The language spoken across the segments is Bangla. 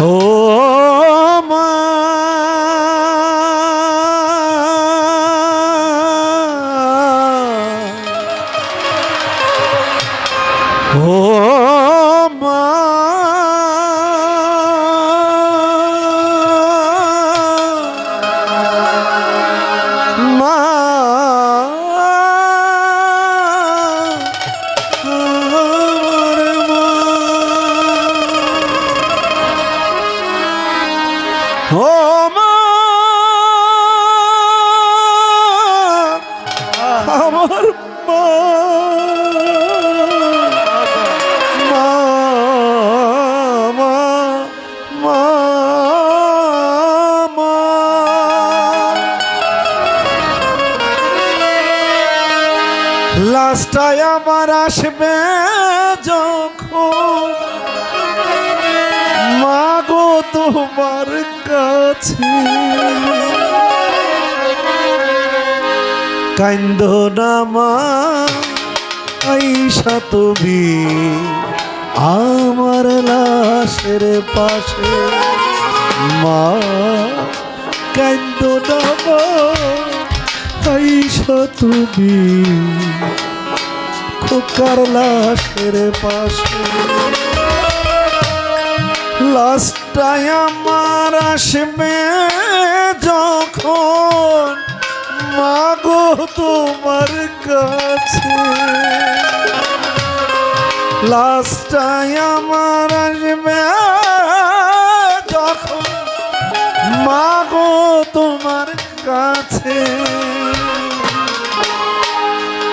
ও লাস্টায় আমার আসবে যখন। মাগো তোমার কাছে। কান্দ না মা, আইসা তুমি আমার লাশের পাশে। মা, কান্দ না মা। আইসা তুমি খোকার লাশের পাশে। লাস্টায় আমার আসবে যখন মাগো তোমার কাছে। লাস্টায় আমার আসবে যখন মাগো তোমার কাছে।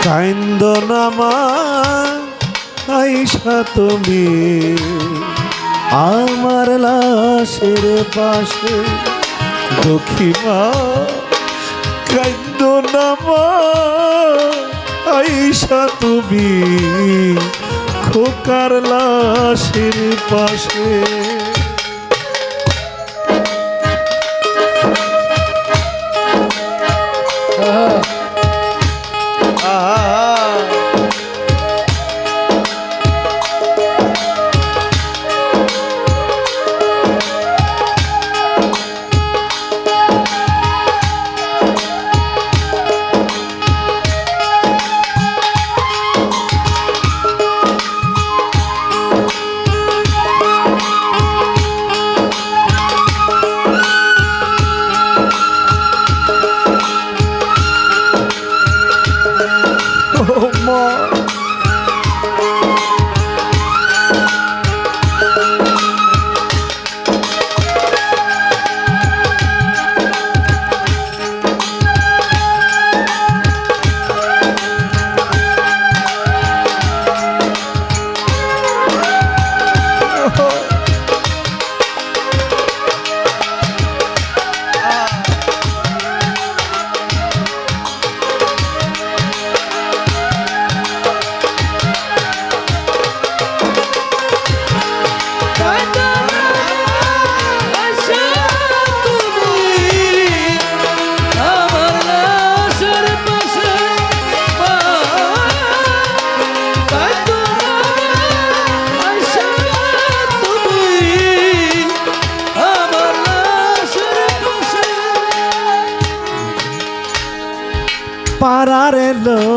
কাইন্দ নামা, আইসা তুমি। আমার লাশের পাশে দক্ষিমা কাইন্দ নামা আইসা তুমি খোকার লাশের পাশে।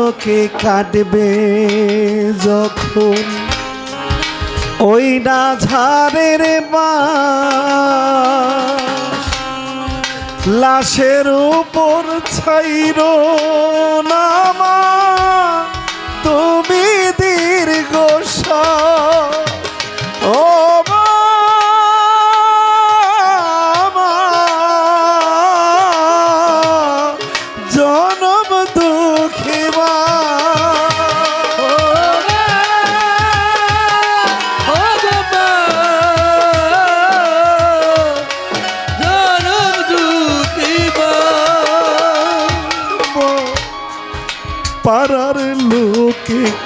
লোকে কাটবে যখন ওই না ঝাড়ের বাস লাশের উপর ছাইর নামা তুমি দীর্ঘ ও মা, মা, জনম দুঃখী মা।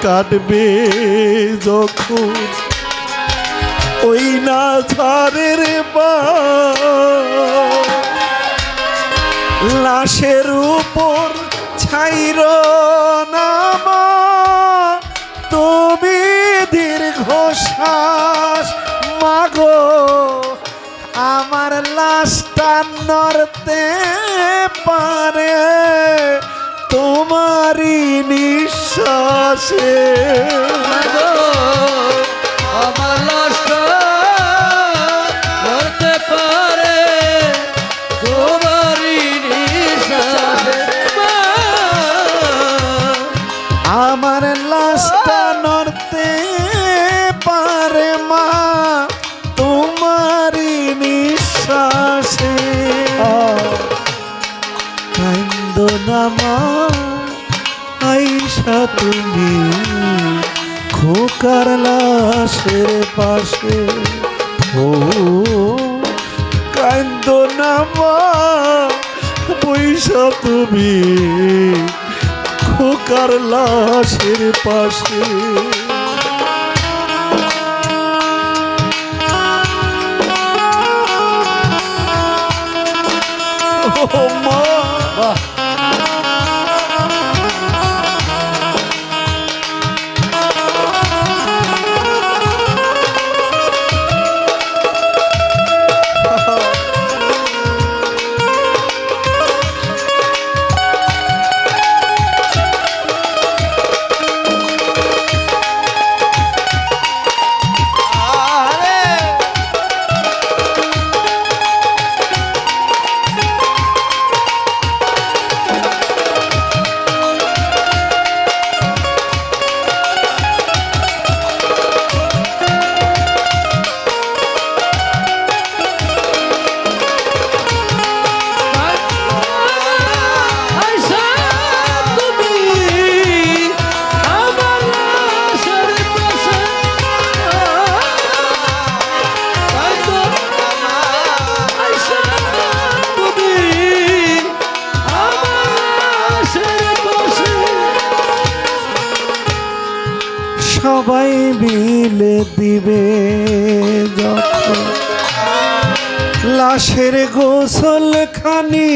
কাটবে যখন ওই না ঝাড়ের বা লাশের উপর ছাইর নামা। তুমি দীর্ঘ শ্বাস মাগো, আমার লাশটা নড়তে পারে। তোমারই নিঃশ্বাসে। আমার খোকার লাশের পাশে। ও কান্দ না মা পয়সা তুমি খোকার লাশের পাশে। ও লাশের গোসল খানি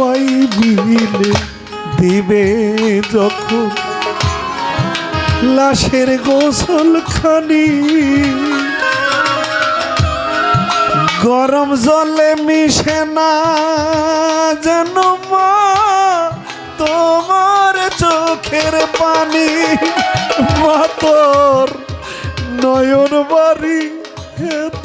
সবাই মিলে দিবে যখন লাশের গোসল খানি গরম জলে মিশে না যেন মা, তোমার চোখের পানি, মা তোর নয়ন বাড়ি এত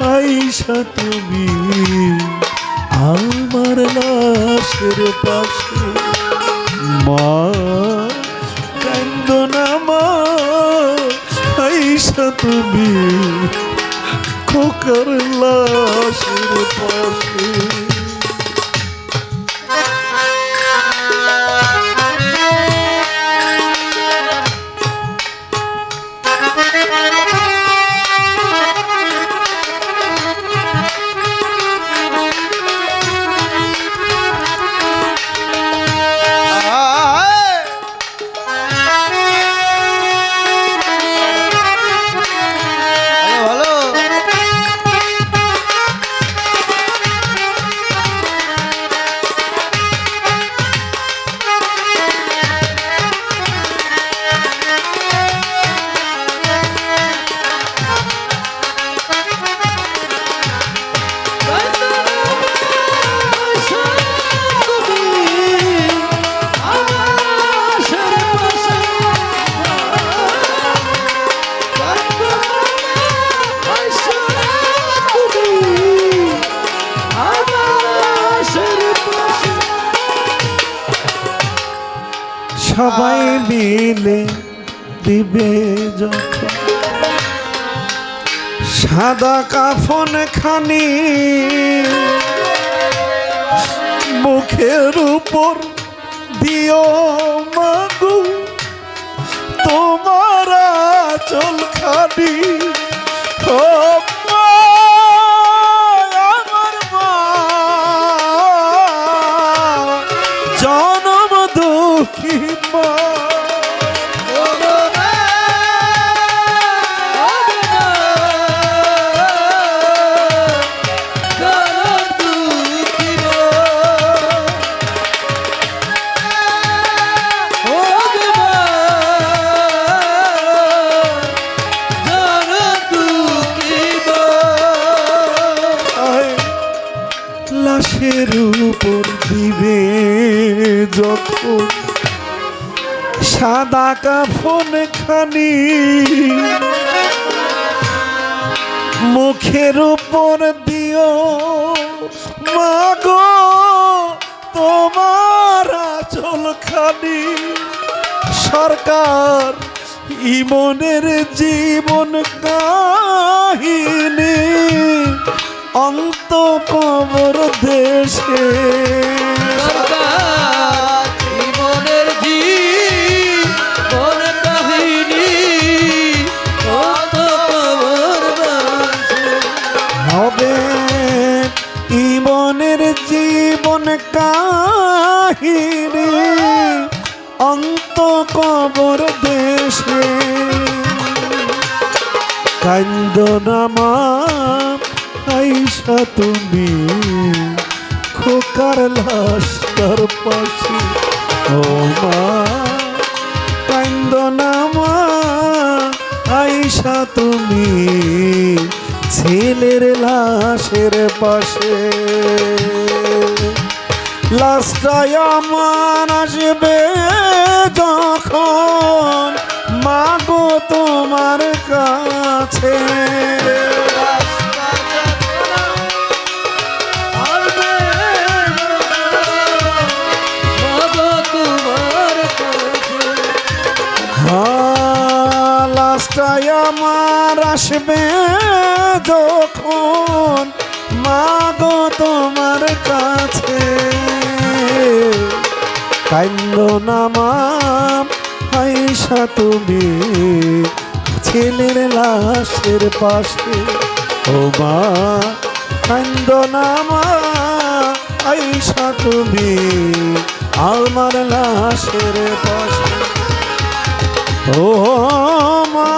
আইসা তুমি আমার লাশের পাশে। মা কান্দ না মা আইসা তুমি খোকার লাশের পাশে। মিলে দিবে যখন সাদা কাফন খানি মুখের উপর দিও মাগু। তোমার চল খানি খানি মুখের উপর দিও। মাগো, তোমার চল খানি। সরকার ইমনের জীবন কাহিনী। অন্ত কবর দেশে। জীবনের খোকার লাশ তার পাশে। ও মা, কান্দনামা, আইসা তুমি ছেলের লাশের পাশে। লাস্টায় আমার আসবে যখন মাগো তোমার কাছে। আসবে যখন? মাগো তোমার কাছে। কান্দ নামাম আইসা তুমি ছেলের লাশের পাশে। ও মা কান্দ নামা আইসা তুমি আমার লাশের পাশে। ও মা